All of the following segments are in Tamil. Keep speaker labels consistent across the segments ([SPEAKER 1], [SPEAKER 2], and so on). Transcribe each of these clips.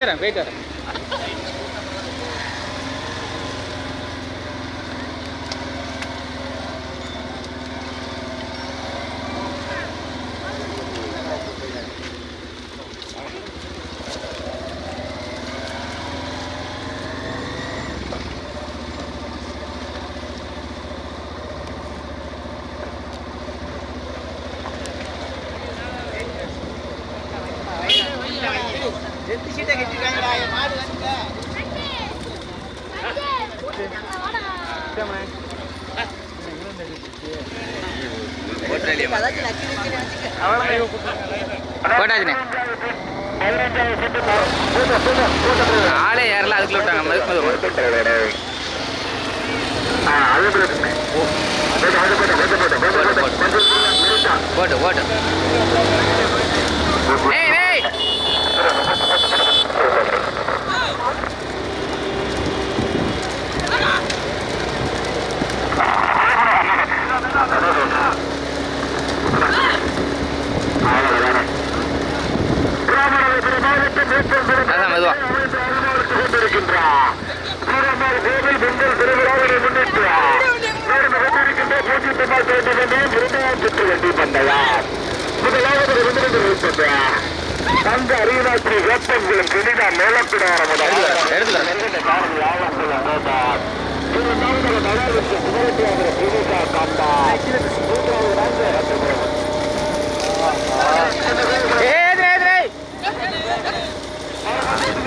[SPEAKER 1] வரேன் போயிட்டு வரேன் ஆளே ஏறல அதுக்குள்ள விட்டாங்க? மது மது. போட்டு போட்டு ஏய் ஏய்! அதான் மெதுவா
[SPEAKER 2] தங்க அரியநாட்சி வேப்பங்குளம் பிடிதா மேலப்பிடார
[SPEAKER 1] எடுத்துக்கிறேன் ஏய் ஏய் ஏய்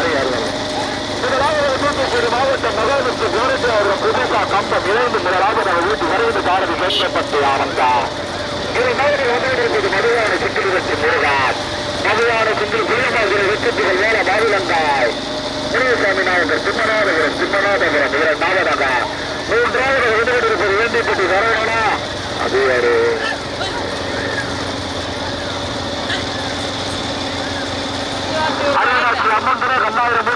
[SPEAKER 1] மெதுவா ரசா வயசுனங்க
[SPEAKER 2] மாவட்ட மகாவிஷ்ணு கோரிட்டு அவர்கள் புதுசா கம்பம் இணைந்து முதலாக நம்ம வீட்டு வரைந்து பாரதி கேட்கப்பட்டு ஆனந்தார் இரண்டாவது வந்திருக்கிறது மதுவான சிக்கிரி வெற்றி முருகான் மதுவான சிங்கிள் குருமாதிரி வெற்றிகள் மேல மாவிலங்காய் முருகசாமி நாயகர் சிம்மநாதபுரம் சிம்மநாதபுரம் இரண்டாவதாக மூன்றாவது வந்திருக்கிறது வேண்டிப்பட்டி வரவேணா அது யாரு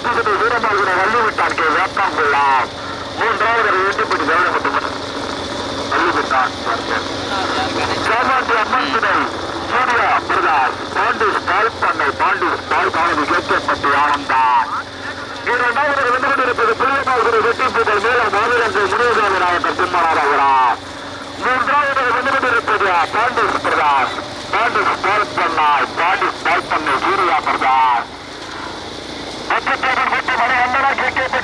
[SPEAKER 2] நூற்றி வீரமாகிற வள்ளிவிட்டான் வேப்பாங்குள்ளாம் மூன்றாவது வேண்டிப்பட்டி கவனப்பட்டு வள்ளிவிட்டான் அம்மன் துணை சூர்யா பிரகாஷ் பாண்டிஸ் பால் பண்ணை பாண்டிஸ் பால் பானதி கேட்கப்பட்டு ஆனந்தான் இரண்டாவது வந்து கொண்டிருப்பது பிரியமாகிற வெற்றி புகழ் மேல மாநிலங்கள் முனியசாமி நாயக்கர் திம்மனாகிறார் மூன்றாவது வந்து கொண்டிருப்பது பாண்டிஸ் பிரகாஷ் பாண்டிஸ் பால் பண்ணாய் பாண்டி பால் பண்ணை சூர்யா பிரகாஷ் வெற்றிப்பேரில் வீட்டு மணி வந்தனா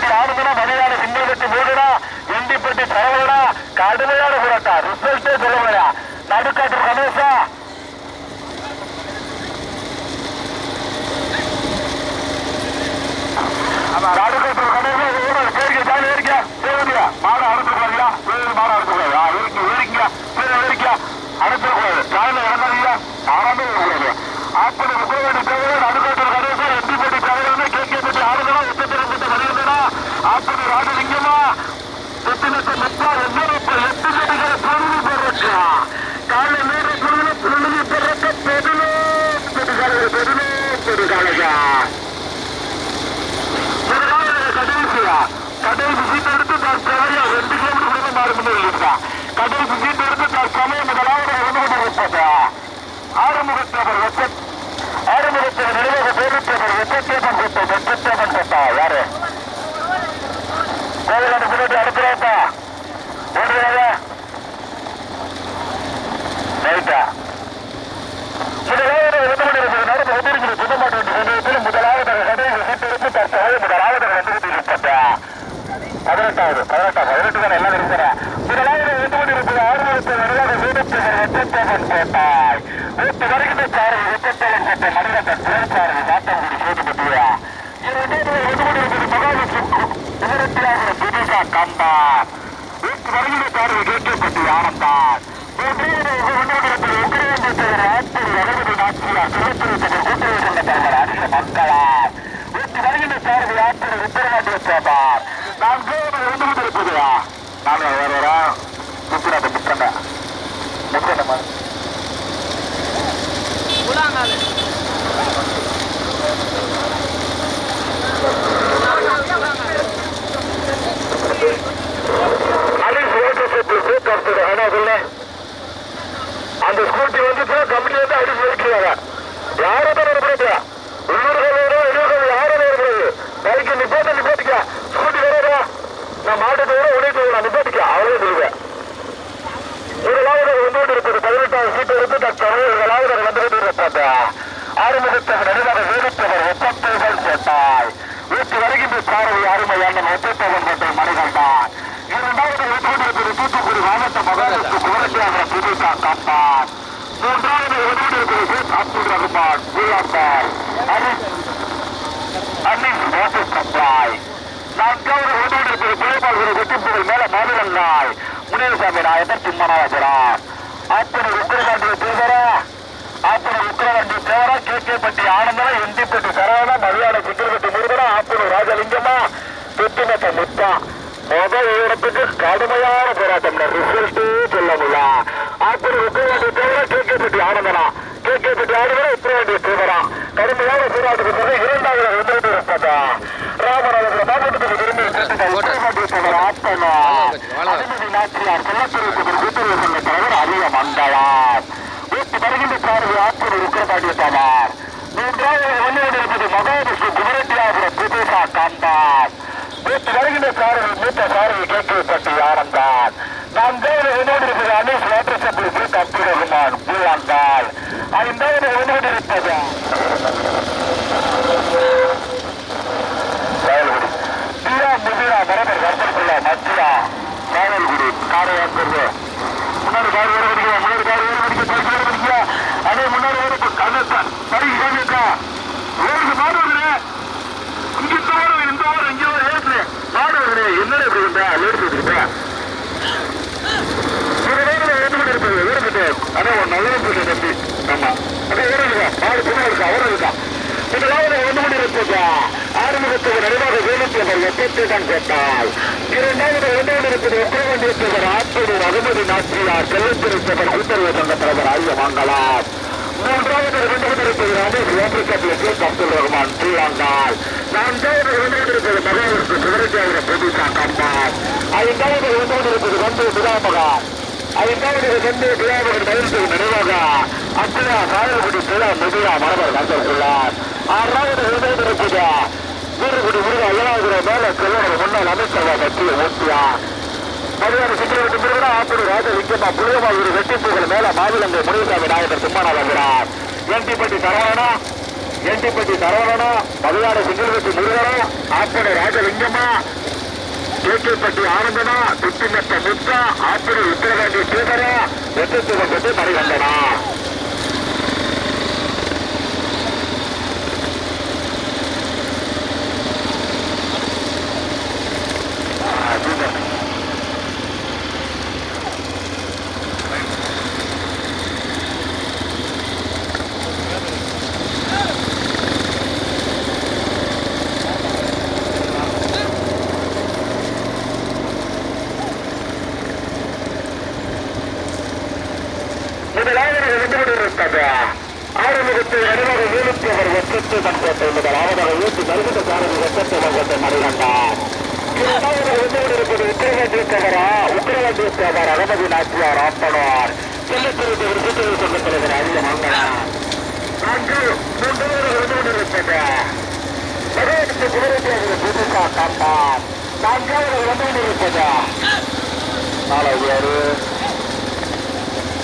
[SPEAKER 2] கேட்கப்பட்டு ஆடுதனா மலையாள சிங்கப்பட்டு மூடுனா எண்டிப்பட்டு சரவணா கடுமையான புரட்டா ரிசல்ட்டே சொல்ல முடியா நடுக்காட்டு கணேசா. நடுக்காட்டு கணேசா ஊரல் பேருக்கு ஜாலி ஏறிக்கா. பேருந்தியா மாடு அறுத்துக்கூடாதுயா பேரு மாடு பேருத்தவர் வெச்சத்தேவன் பெற்ற வெச்சத்தேவன் பெற்றா யாரு கோவிலாண்டு முன்னாடி அனுப்புறாப்பா ஓடுறாங்க ரைட்டா முதலாவது வந்து கொண்டிருப்பது நடந்து கொண்டிருக்கிற புதுமாட்டு சமயத்தில் முதலாவது கடைசி சீட்டெடுத்து தற்சமயம் முதலாவது வந்து கொண்டிருப்பதா பதினெட்டாவது பதினெட்டாவது பதினெட்டு தான் எல்லாம் இருக்கிறேன் முதலாவது வந்து கொண்டிருப்பது ஆறுமுகத்தை நிர்வாக வீரத்தவர் வெற்றத்தேவன் கோட்டாய் ஊட்டு வருகின்ற சாரதி வெற்றத்தேவன் கோட்டை மனிதன் துறைச்சாரதி சாத்தங்குடி சோதுபட்டியா இரண்டாவது வந்து கொண்டிருப்பது மகாவிஷ்ணு விவரத்திலாகிற புதுசா கம்பா வீட்டு வருகின்ற சாரதி கேட்கப்பட்டு ஆனந்தான் மூன்றாவது வந்து கொண்டிருப்பது உக்கிரவேந்தத்தவர் ஆத்தூர் ரகுபதி நாச்சியார் சிவத்திருத்தவர் கூட்டுறவு சங்க தலைவர் அரிச மக்களார் வீட்டு வருகின்ற சாரதி ஆற்றல் உத்தரவாண்டிய சேபார் நான் கேள்வி வந்து கொண்டிருப்பதுயா நான் வேற வேற சுத்திராட்ட முக்கண்ட முக்கண்ட அலிஸ் ஓட்டர் சைக்கிள் சேர்த்து ஆனா சொல்ல அந்த ஸ்கூட்டி வந்துட்டு கம்பெனி வந்து அடிச்சு வைக்கிறாங்க யாரும் தான் வரக்கூடாது உள்ளூர்கள் வெளியூர்கள் யாரும் வரக்கூடாது பைக்கு நிப்பாட்ட நிப்பாட்டிக்க ஸ்கூட்டி வரதா நான் மாட்டத்தை விட உடைத்து நான் நிப்பாட்டிக்க அவ்வளவு சொல்லுவேன் முதலாவது வந்து இருப்பது பதினெட்டாவது சீட்டு எடுத்து டாக்டர் முதலாவது வந்துவிட்டு இருப்பாங்க ஆறுமுகத்தவர் நடுவாக வேடித்தவர் ஒப்பந்தங்கள் போட்டாய் வீட்டு வருகின்ற சாரதி அருமையான ஒப்பந்தவன் மற்றும் மணிகண்டான் இரண்டாவது வந்து தூத்துக்குடி மாவட்ட மகாராஷ்டிர குமரத்தியாக புதுசா காப்பான் மூன்றாவது வெளியிட்டிருக்கிறது அப்துல் ரஹ்மான் உள்ளாப்பால் அன்னிஸ் வாட்டர் சப்ளாய் நான்காவது வெளியிட்டிருக்கிறது பிள்ளைபால் வெட்டிப்புகள் மேல மாநிலங்காய் முனியசாமி நாயகர் சிம்மநாயகரார் அப்படி உக்கிரகாண்டிய தேவரா அப்படி உக்கிரகாண்டிய தேவரா கே கே பட்டி ஆனந்தரா எந்திப்பட்டி சரவணா மலையாள சித்திரப்பட்டி முருகனா ஆப்பூர் ராஜலிங்கமா சுத்திமத்த முத்தா முதல் இடத்துக்கு கடுமையான போராட்டம் ரிசல்ட்டே சொல்ல முடியல அப்படி உக்கிரகாண்டிய தேவரா K K Patti ஆனந்தனா K K Patti Anandraj கடுமையான போராட்டத்துக்கு பிறகு இரண்டாவது வந்துட்டு இருப்பதா ராமநாதபுரம் மாவட்டத்துக்கு விரும்பி நாச்சியார் செல்லத்துறை கூட்டுறவு சங்க தலைவர் அரிய மங்களார். வீட்டு வருகின்ற சார்பு ஆற்றல் உக்கிரபாடிய தவார் மூன்றாவது ஒன்றியோடு மகாவிஷ்ணு குமரட்டியாபுரம் புதுசா காட்டார் வீட்டு வருகின்ற சாரதி மூத்த சாரதி கேட்கப்பட்டு ஆனந்தான் நான்காவது ஒன்றோடு இருப்பது Anees water supply seat Abdul Rahman பூலாந்தால் ஐந்தாவது ஒன்றோடு இருப்பது வயல்குடி தீரா முதிரா மரபர் வர்த்தகக்குள்ள மத்தியா வயல்குடி காரையாக்குறது முன்னாடி கார் வேற படிக்க முன்னாடி கார் வேற படிக்க பைக் வேற படிக்க அதே முன்னாடி வேற கண்ணத்தான் பைக் காமிக்கா வேறு மாடு வருது இங்க இந்த ஓரம் இந்த ஓரம் இங்க ஒரு ஏற்று மாடு வருது என்னடா இப்படி இருந்தா லேட் போட்டுருப்பா ஒரு வேலை ஓட்டு இருப்பது வேறுபட்டு ஒரு நல்ல போட்டு தம்பி ஆமா அதே வேற இருக்கா இருக்கா அவரும் இருக்கா முதலாவது ஒன்று மணி இருப்பதா ஆறுமுகத்துக்கு நடுவாக வேலுக்கு எப்பத்தை தான் கேட்டால் இரண்டாவது ஒன்றோடு இருப்பது உக்கிரவண்டியத்தவர் ஆத்தூர் அகமது நாச்சியார் செல்லத்திருத்தவர் கூட்டுறவு சங்க தலைவர் ஆரிய மங்களார் மூன்றாவது இரண்டாவது இருப்பது ரமேஷ் ஓட்டர் ஷேக் அப்துல் ரஹ்மான் ஸ்ரீலங்கால் நான்காவது இரண்டாவது இருப்பது மகாவிஷ்ணு சிவரஜாவிர பிரதிஷா கம்மார் ஐந்தாவது இரண்டாவது கொண்டிருப்பது வந்து விதாமகான் ஐந்தாவது வந்து விதாமகன் மகிழ்ச்சி நினைவாக அப்துல்லா சாயல்குடி சிலா முதிரா மரபர் வந்திருக்கிறார் ஆறாவது இரண்டாவது இருப்பது வீரகுடி முருகா ஏழாவது மேல செல்வனர் முன்னாள் அமைச்சர் பற்றிய ஊட்டியா மதுரை சுற்றுவட்டு முருகனா ஆப்பூர் ராஜலிங்கம்மா புளியமால் ஒரு வெட்டிப்புகள் மேல மாவிலங்கை முனிசாமி நாயகர் சிம்மநாதபுரார் என்டிப்பட்டி சரவணனா என்டிப்பட்டி சரவணனா மதுரை சுற்றுவட்டு முருகனா ஆப்பூர் ராஜலிங்கம்மா கேகேப்பட்டி ஆனந்தனா சுத்திமத்த முத்தா ஆப்பூர் உத்தரகாண்டி சேகரா வெட்டுத்துவம் பெற்று மணிகண்டனா முதலாவது வென்றுவிட்டிருப்பது ஆறுமுகத்தை அனுமதி வீழ்த்தி அவர் வெற்றித்து முதலாவது அவர் வீட்டு நல்கிட்ட காரணம் வெற்றத்தை மன்றத்தை மறிகண்டார் இரண்டாவது வென்றுவிட்டிருப்பது உத்தரவாண்டியத்தவரா உத்தரவாண்டியத்தவர் அகமதி நாச்சியார் ஆப்பனார் செல்லத்திருந்த ஒரு கூட்டுறவு சங்க தலைவர் அரிய மங்களார் நான்கு மூன்றாவது வென்றுவிட்டிருப்பது மகாவிஷ்ணு குமரத்தியாக புதுசா காப்பார் நான்காவது வென்றுவிட்டிருப்பது நாலாவது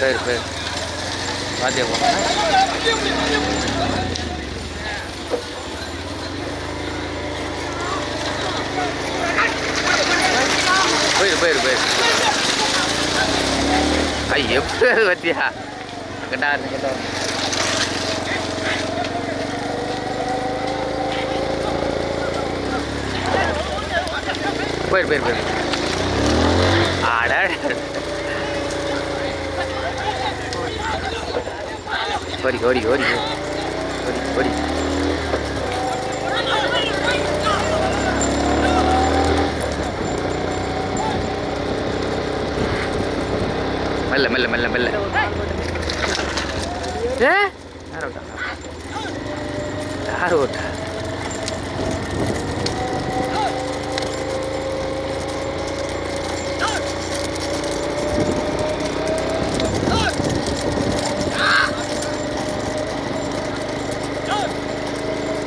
[SPEAKER 1] பேர் பேர் வாத்தியா போனா போயிரு போயிரு போயிரு. ஐயோ பேர் அது பத்தியா? கேட்டா கேட்டா போயிரு போயிரு போயிரு. ஆட ஓடி ஓடி ஓடி. ஓடி ஓடி. மெல்ல மெல்ல மெல்ல மெல்ல. ஏ யார் ஓட்டா? யார் ஓட்டா?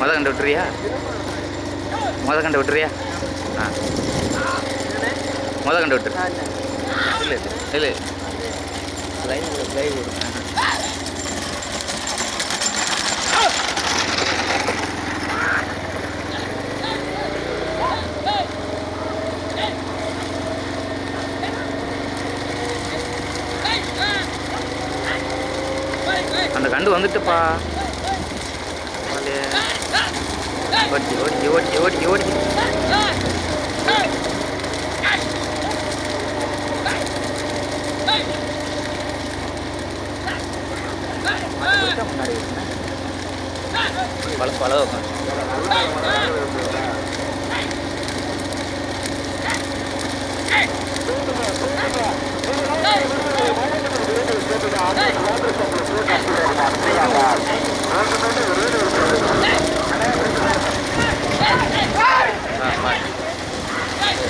[SPEAKER 1] முத கண்டு விட்டுறியா முத கண்டு விட்டுறியா ஆ. முத கண்டு விட்டு இல்லை இல்லை. லைன் லைவ் அந்த கண்டு வந்துட்டுப்பா. ஓடிச்சு ஓடிச்சு ஓடிச்சு ஓடிச்சு ஓடிச்சு. முன்னாடி பல பல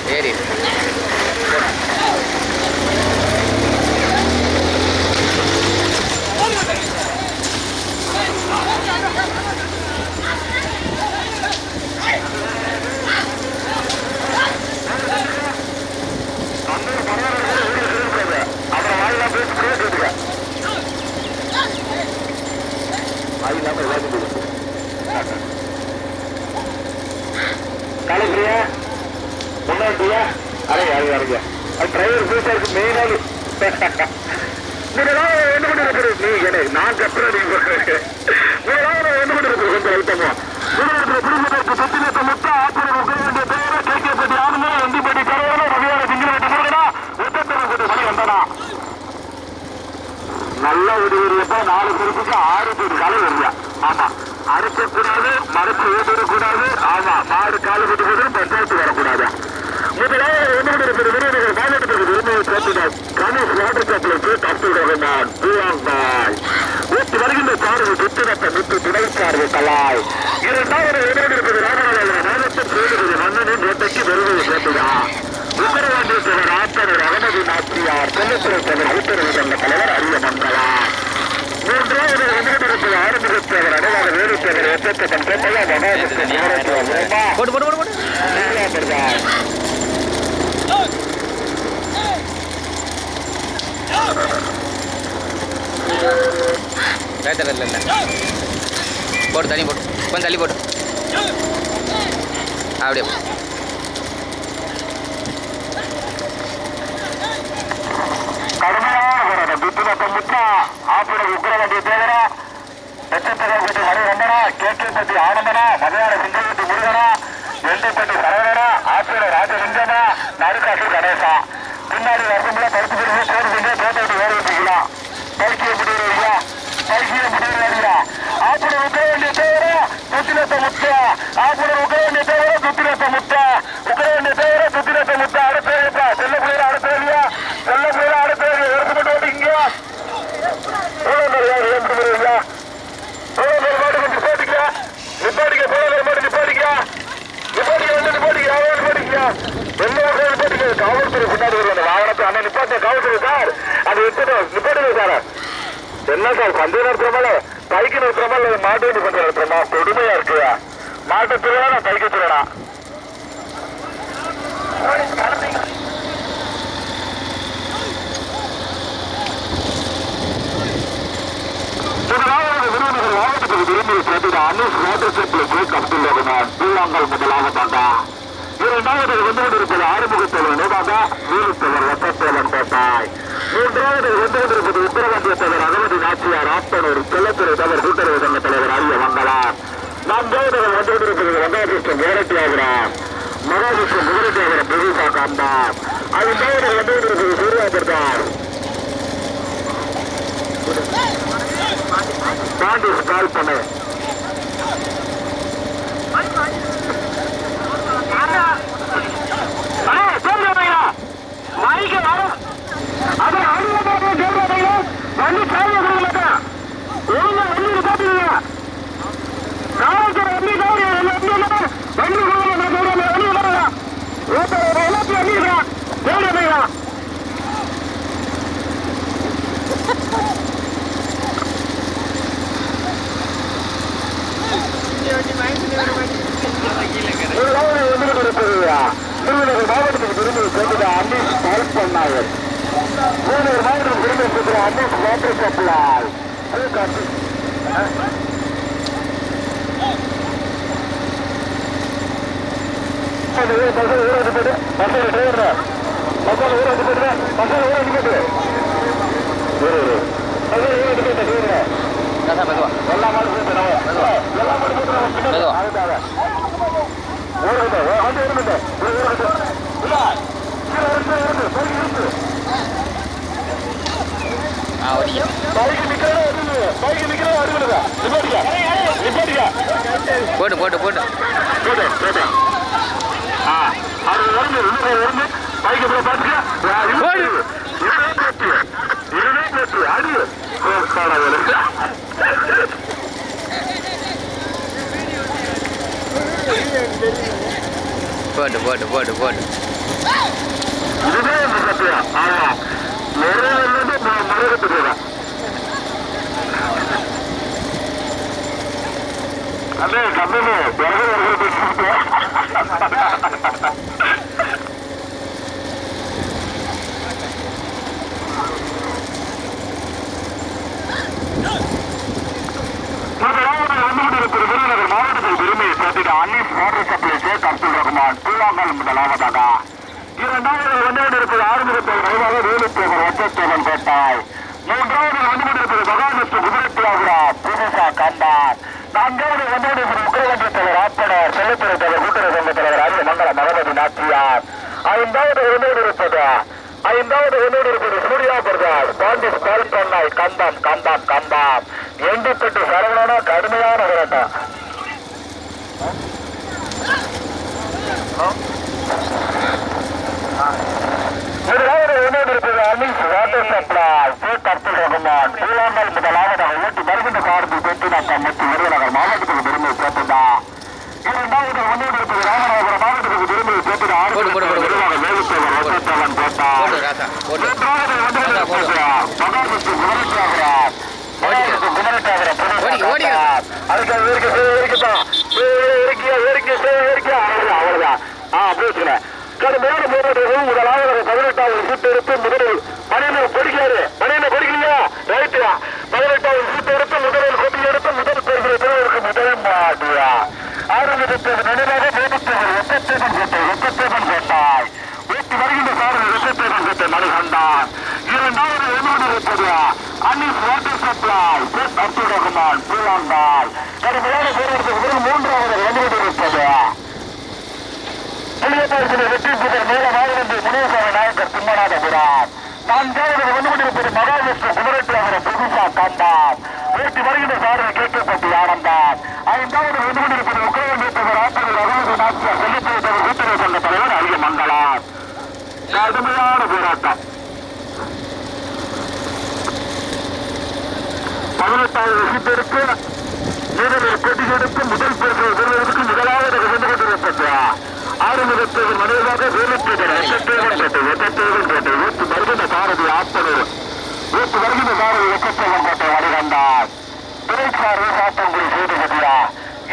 [SPEAKER 1] ஏறி
[SPEAKER 2] அப்புறம் வாயிலாம் பேசி கேட்டுக்க அது இல்லாம ஏதாவது கொடுக்கும் கலக்குறியா முன்னாடியா அரை அரை அரைங்க அது டிரைவர் பேசுறதுக்கு மெயினாக இதெல்லாம் என்ன பண்ணிருக்கிறது நீ எனக்கு நான் கட்டுறேன் நீங்க இதெல்லாம் என்ன பண்ணிருக்கிறது கொஞ்சம் ஐட்டமா குடிமக்களுக்கு பத்தினத்தை மட்டும் ஆத்திரம் உட்கார வேண்டிய பேரை கேட்கப்பட்டு யாருமே வண்டிப்படி கரையோட ரவியான திங்கிலாட்டி முருகனா ஒத்தத்தனை கொண்டு மணி வந்தனா நல்ல ஒரு ஏரியப்ப நாலு பேருக்கு ஆறு பேர் காலை வருவியா ஆமா அறுக்கக்கூடாது மறைச்சு ஓட்டிடக்கூடாது ஆமா மாடு காலு கட்டி போது பஞ்சாயத்து வரக்கூடாது முதலாவது என்ன இருக்கிற விருதுகள் மாவட்டத்திற்கு உரிமையை சேர்த்துட்டார் கணேஷ் வாட்டர் சப்ளைக்கு தப்பு ரகுமான் பூவாங்காய் ஊட்டி வருகின்ற சாரதி சுத்திரத்த முத்து துணை சாரதி கலாய் இரண்டாவது என்ன இருப்பது ராமநாதபுரம் மாவட்டம் சேதுபதி மன்னனின் வேட்டைக்கு விருதுகள் சேர்த்துதான் உத்தரவாண்டேஸ்வரர் ஆத்தனர் அகமது நாச்சியார் கொல்லத்துறை தலைவர் கூட்டுறவு சங்க தலைவர் அரிய மங்களா மூன்றாவது எதிர்ப்பு ஆரம்பித்தவர் அடையாள வேலுத்தவர் எத்தத்தன் பெண்மையா மகாசக்தி பிரம்மா
[SPEAKER 1] போட்டு போட்டு போட்டு வேட்டை இல்லை இல்லை போட்டு தண்ணி போட்டு. கொஞ்சம் தள்ளி போட்டு. அப்படியே.
[SPEAKER 2] கடுமையான போராட்டம் முத்தா ஆப்பிட உக்கிரவாண்டிய தேவரா எச்சத்தகப்பட்டி மணிகண்டனா ஆனந்தனா மலையாள சிங்கப்பட்டி முருகனா வெண்டைப்பட்டி சரவணனா ஆப்பிட ராஜலிங்கமா நடுக்காசு கணேசா. பின்னாடி வருஷம்ல பருப்பு பிரிவு சோறு செஞ்சு தோட்டத்தை வேறு வச்சுக்கலாம் பைக்கிய இல்லையா? பைக்கிய முடியலையா இல்லையா உக்கிரவாண்டிய தேவரா துத்தினத்த முத்தா ஆப்பிட உக்கிரவாண்டிய தேவரா துத்தினத்த முத்தா உக்கிரவாண்டிய தேவரா துத்தினத்த முத்தா அடுத்த செல்ல பிள்ளைல அடுத்த இல்லையா செல்ல பிள்ளைல அடுத்த எடுத்து கொண்டு ஓட்டிங்க எவ்வளவு நேரம் யார் ஏன் பண்ணுறீங்களா எவ்வளவு நேரம் மாடு வந்து நிப்பாட்டிக்க நிப்பாட்டிக்க போல நேரம் மாடு நிப்பாட்டிக்க நிப்பாட்டிக்க வந்து நிப்பாட்டிக்க யாரும் நிப்பாட்டிக்க எல்லா பேரும் நிப்பாட்டிக்க காவல்துறை பின்னாடி வருவாங்க வாகனத்தை அண்ணன் நிப்பாட்டிய காவல்துறை சார் அதை எடுத்துட்டு நிப்பாட்டுங்க சார் என்ன சார் சந்தேக நடத்துறமால பைக்கு நடத்துறமா இல்ல மாட்டு வண்டி கொஞ்சம் நடத்துறமா? கொடுமையா இருக்கு மாட்டு திருவிழா நான் பைக்கு திருடா இரண்டாவது வந்து கொண்டிருப்பது ஆறுமுகத்தேவன் கோட்டாய் மூன்றாவது வந்து கொண்டிருப்பது உத்தரவாண்டிய தலைவர் அகமதி நாச்சியார் ஆப்பனூர் செல்லத்துறை தவர் கூட்டுறவு சங்க தலைவர் அரிய மங்களார் நான்காவது வந்து கொண்டிருப்பது வெங்கடகிருஷ்ணன் குமரட்டியாகிறார் மகாவிஷ்ணு குமரட்டியாகிற புதுசா காந்தார் ஐந்தாவது வந்து கொண்டிருப்பது சூர்யா பிரதார் பாண்டிஸ் கால் பண்ணு திருநகர் மாவட்டத்துக்கு திரும்பி சேர்ந்த அன்னீஸ் ஹெல்ப் பண்ணாயர் திருநகர் மாவட்டத்துக்கு திரும்பி சேர்ந்த அன்னீஸ் வாட்டர் சப்ளாய் பசங்க ஊராட்சி போட்டு பசங்க டிரைவர் பசங்க ஊராட்சி போட்டு பசங்க ஊராட்சி போட்டு பசங்க ஊராட்சி போட்டு டிரைவர்
[SPEAKER 1] ராசா மெதுவா
[SPEAKER 2] எல்லா மாடும் சேர்த்து நம்ம எல்லா மாடும் சேர்த்து நம்ம பின்னாடி
[SPEAKER 1] மெதுவா.
[SPEAKER 2] அதுக்காக ஓடுங்க வந்து இருந்துங்க ஓடுங்க இல்ல கீழே இருக்கு இருக்கு பைக் இருக்கு
[SPEAKER 1] ஆ ஓடிக்க
[SPEAKER 2] பைக் நிக்கிறதே அடிங்க பைக் நிக்கிறதே அடிங்க நிப்பாட்டியா நிப்பாட்டியா
[SPEAKER 1] போட்டு போட்டு போட்டு
[SPEAKER 2] போடு போடு ஆ அது வருது இன்னும் வருது பைக் இப்படி பாத்துக்க
[SPEAKER 1] போடு.
[SPEAKER 2] இருவே போட்டு இருவே போட்டு அடி காடா வேலை
[SPEAKER 1] போட்டு போட்டு போட்டு போட்டு
[SPEAKER 2] இதுவே இந்த சத்தியம் ஆமா நிறைவேறது போடு போடு அண்ணே கம்மி மாவட்டத்தில் விரும்பியை சேர்த்திட அன்னீஸ் வாட்டர் சப்ளை ஷேக் அப்துல் ரஹ்மான் முதலாவதாக. இரண்டாவது வந்து இருப்பது ஆறுமுகத்தை வயதாக வேலுத்தேவர் ஒற்றத்தேவன் கோட்டாய் மூன்றாவது வந்து இருப்பது மகாவிஷ்ணு குதிரத்தியாகுரா புதுசா கண்டார். நான்காவது வந்து இருப்பது உக்கிரகன்ற தலைவர் ஆப்பனர் செல்லத்துறை தலைவர் கூட்டுறவு சங்க தலைவர் அரிய மங்கள மகமதி நாச்சியார். ஐந்தாவது வந்து இருப்பது ஐந்தாவது வந்து இருப்பது சூர்யா பிரதாஸ் பாண்டிஸ் பால்பண்ணாய் கந்தம் கந்தம் கந்தம் எண்டிப்பட்டு சரவணனா கடுமையான விரட்டம் முதலாவது இணைந்திருப்பது அனீஸ் வாட்டர் சப்ளை ஷேக் அப்துல் ரஹ்மான் பூலாங்கல் முதலாவதாக ஊட்டி வருகின்ற காலத்தில் பெற்றுநாட்டம் மற்றும் விருதுநகர் மாவட்டத்துக்கு பெருமை சேர்த்ததா இரண்டாவது இணைந்திருப்பது ராமநாதபுரம் மாவட்டத்துக்கு பெருமை சேர்த்தது ஆறு
[SPEAKER 1] போடு, போடு, போடு, போடு.
[SPEAKER 2] விருதுநகர் வேலுத்தேவர் ஏறிக்க அவ்வளவுதான் அவ்வளவுதான். ஆ பேசுகிறேன் கடுமையான போராட்டம் முதலாவது பதினெட்டாவது சீட்டு எடுத்து முதலில் மணியனை கொடிக்காரு மணியனை கொடிக்கலையா ரைட்டுயா பதினெட்டாவது சீட்டு எடுத்து முதலில் கொடி எடுத்து முதல் பெறுகிறதுக்கு முதல் மாட்டியா ஆரம்பித்தது நினைவாக மேடித்தவர் ஒத்தத்தேவன் கோட்டை ஒத்தத்தேவன் கோட்டாய் ஊட்டி வருகின்ற சாரதி ஒத்தத்தேவன் கோட்டை மணிகண்டான் இரண்டாவது என்னோடு இருப்பது அன்னீஸ் வாட்டர் சப்ளை சேத் அப்துல் ரஹ்மான் பூலாந்தாய் கடுமையான போராட்டத்துக்கு மூன்றாவது என்னோடு இருப்பது புளியப்பாரத்தில் வெற்றி புகழ் மேல மாநிலத்தில் முனியசாமி நாயக்கர் சிம்மநாதபுரம் நான்காவது வந்து கொண்டிருப்பது மகாவிஷ்ணு குமரட்டியாகிற புதுசா காந்தார் ஊட்டி வருகின்ற சாரதி கேட்கப்பட்டு ஆனந்தார். ஐந்தாவது வந்து கொண்டிருப்பது உக்ரைன் ஆசிரியர் ரகுநாத நாச்சியார் செல்லிப்பேட்டவர் கூட்டுறவு சங்க தலைவர் அரிய மங்களார். கடுமையான போராட்டம். பதினெட்டாவது சீட்டிற்கு வீரர்கள் போட்டி எடுத்து முதல் பரிசு முதலாவது வந்து கொண்டிருப்பது ஆறுமுகத்தேவன் மனைவாக வேலுத்தேவன் எட்டத்தேவன் பேட்டை எட்டத்தேவன் பேட்டை ஊத்து வருகின்ற சாரதி ஆப்பனூர் வீட்டு வருகின்ற சாரதி எட்டத்தேவன் கோட்டை வடிகண்டார் துறைசார் சாத்தங்குடி செய்து கட்டியா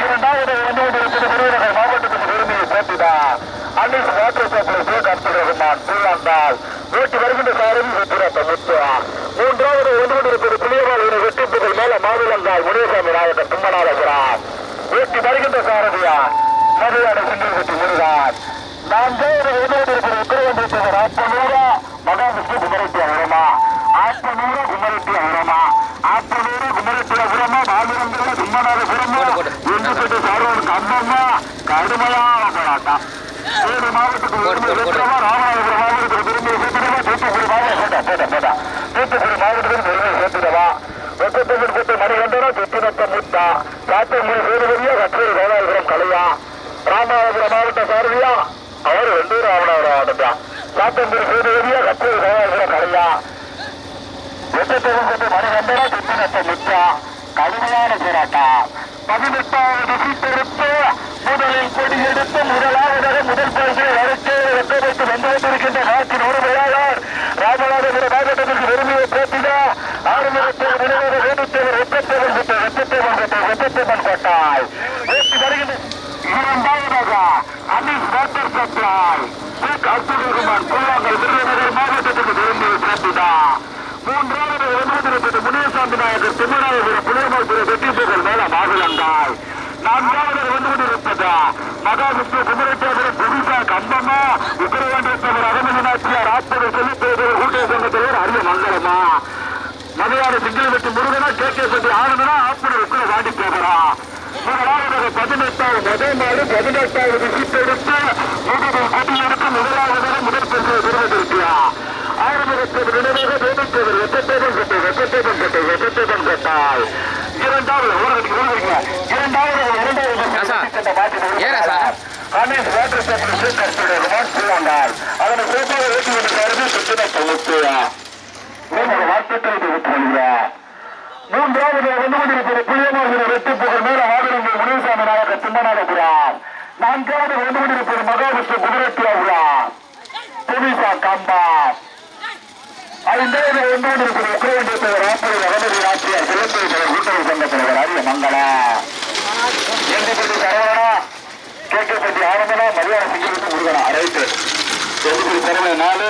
[SPEAKER 2] இரண்டாவது ஒன்றாவது விருதுநகர் மாவட்டத்தின் பெருமையை போட்டிதா அன்னைக்கு வாட்டர் சப்ளை பே கட்டுகிறான் புல்லாண்டால் வீட்டு வருகின்ற சாரதி சுற்றுலாத்த முத்துவா மூன்றாவது ஒன்று இருப்பது புளியவாளர் வெட்டிப்புகள் மேல மாவிலந்தால் முனியசாமி நாயகர் தும்மனாலகிறார் வீட்டு வருகின்ற சாரதியா மதுரான சிங்கிள் வெற்றி முருகான் நான்காவது ஒன்று இருப்பது உத்தரவந்திருப்பவர் ஆத்தனூரா மகாவிஷ்ணு குமரட்டி அவரமா ஆத்தனூரா குமரட்டி அவரமா ஆத்தனூரா குமரட்டி அவரமா மாவிலங்கல்ல தும்மநாதபுரமா
[SPEAKER 1] போடு, போடு.
[SPEAKER 2] என்று சொல்லி சாரோனுக்கு அம்மம்மா கடுமையான போராட்டம் ஏழு மாவட்டத்துக்கு
[SPEAKER 1] போடு.
[SPEAKER 2] வெற்றிரமா ராமநாதபுரம் மாவட்டத்துக்கு திரும்பி சேர்த்துடவா தூத்துக்குடி மாவட்டம் போட்டா போட்டா தூத்துக்குடி மாவட்டத்துக்கு திரும்பி சேர்த்துடவா வெப்பத்தமிழ் குத்து மணிகண்டனா சுத்தினத்த முத்தா காத்தமொழி சேதுபதியா கற்றூர் கோதாபுரம் கலையா ராமநாதபுரம் மாவட்ட சாரதியா அவர் வெள்ளூர் ராமநாதபுரம் மாவட்டம் தான் காத்தமொழி சேதுபதியா கற்றூர் கோதாபுரம் கலையா வெப்பத்தமிழ் குத்து மணிகண்டனா சுத்தினத்த முத்தா கடுமையான போராட்டம் பதினெட்டாவது சீட்டெடுத்து முதலில் கொடி எடுத்து முதலாவதாக முதல் பரிசை வரைக்கு வெட்ட வைத்து வந்து கொண்டிருக்கின்ற நாட்டின் உரிமையாளர் ராமநாதபுரம் மாவட்டத்திற்கு பெருமையை போட்டினா ஆரம்பத்தில் விளையாட வேண்டுத்தேவர் வெப்பத்தேவன் பெற்ற வெப்பத்தேவன் பெற்ற வெப்பத்தேவன் கோட்டாய் வேட்டி வருகின்ற இரண்டாவதாக அனீஸ் வாட்டர் சப்ளாய் ஷேக் அப்துல் ரஹ்மான் கூழாங்கல் விருதுநகர் மாவட்டத்துக்கு பெருமையை போட்டினா மூன்றாவது ஒன்பது முனியசாமி நாயகர் திருமணாபுரம் புளியமாபுரம் மேல மாவிலங்காய் நான்காவது ஒன்பது இருப்பது மகாவிஷ்ணு குமரேஸ்வரர் புதுசா கம்பமா? உத்தரவாண்டத்தவர் அகமதி நாச்சியார் ஆத்தவர் செல்லித்தேவர் கூட்டிய சங்கத்தவர் அரிய மங்களமா? மலையாள சிங்கிள் வெட்டி முருகனா கே. கே. பட்டி ஆனந்தனா ஆப்பனர் உத்தர வாண்டி போகிறா முதலாவதாக பதினெட்டாவது முதல் நாடு பதினெட்டாவது சீட்டெடுத்து முதலில் கொடியெடுத்து முதலாவதாக முதல் பரிசு பெறுவதற்கியா ஆரம்பத்தில் நினைவாக வேடிக்கைவர் வெப்பத்தேவன் கட்டாய் இரண்டாவது இரண்டாவது இரண்டாவது? கணேஷ் வாட்டர் சப்ளை சேர்க்கக்கூடிய ரிமோட் சொல்லுவாங்க அதனை சேர்த்து வெற்றி விடுக்கிறது சுத்தின தொகுத்துயா மூன்று வார்த்தைகளை விட்டு வருகிறார் மூன்றாவது வந்து கொண்டிருப்பது புளியமாகிற வெற்றி புகழ் மேல ஆதிரங்கள் முனிசாமி நாயக திம்மநாதபுரம் நான்காவது வந்து கொண்டிருப்பது மகாவிஷ்ணு குதிரத்தியாபுரம் புனிசா கம்பா. ஐந்தாவது வந்து இருக்கிற உக்ரைன் ராப்படி ரகமதி ஆட்சியர் சிலந்தை கூட்டணி சங்க தலைவர் அரிய மங்கள. எங்கப்பட்டி சரவணா கேட்கப்பட்டி ஆரம்பனா மரியாதை சிங்கிட்டு முருகனா ரைட்டு எங்கப்பட்டி சரவண நாலு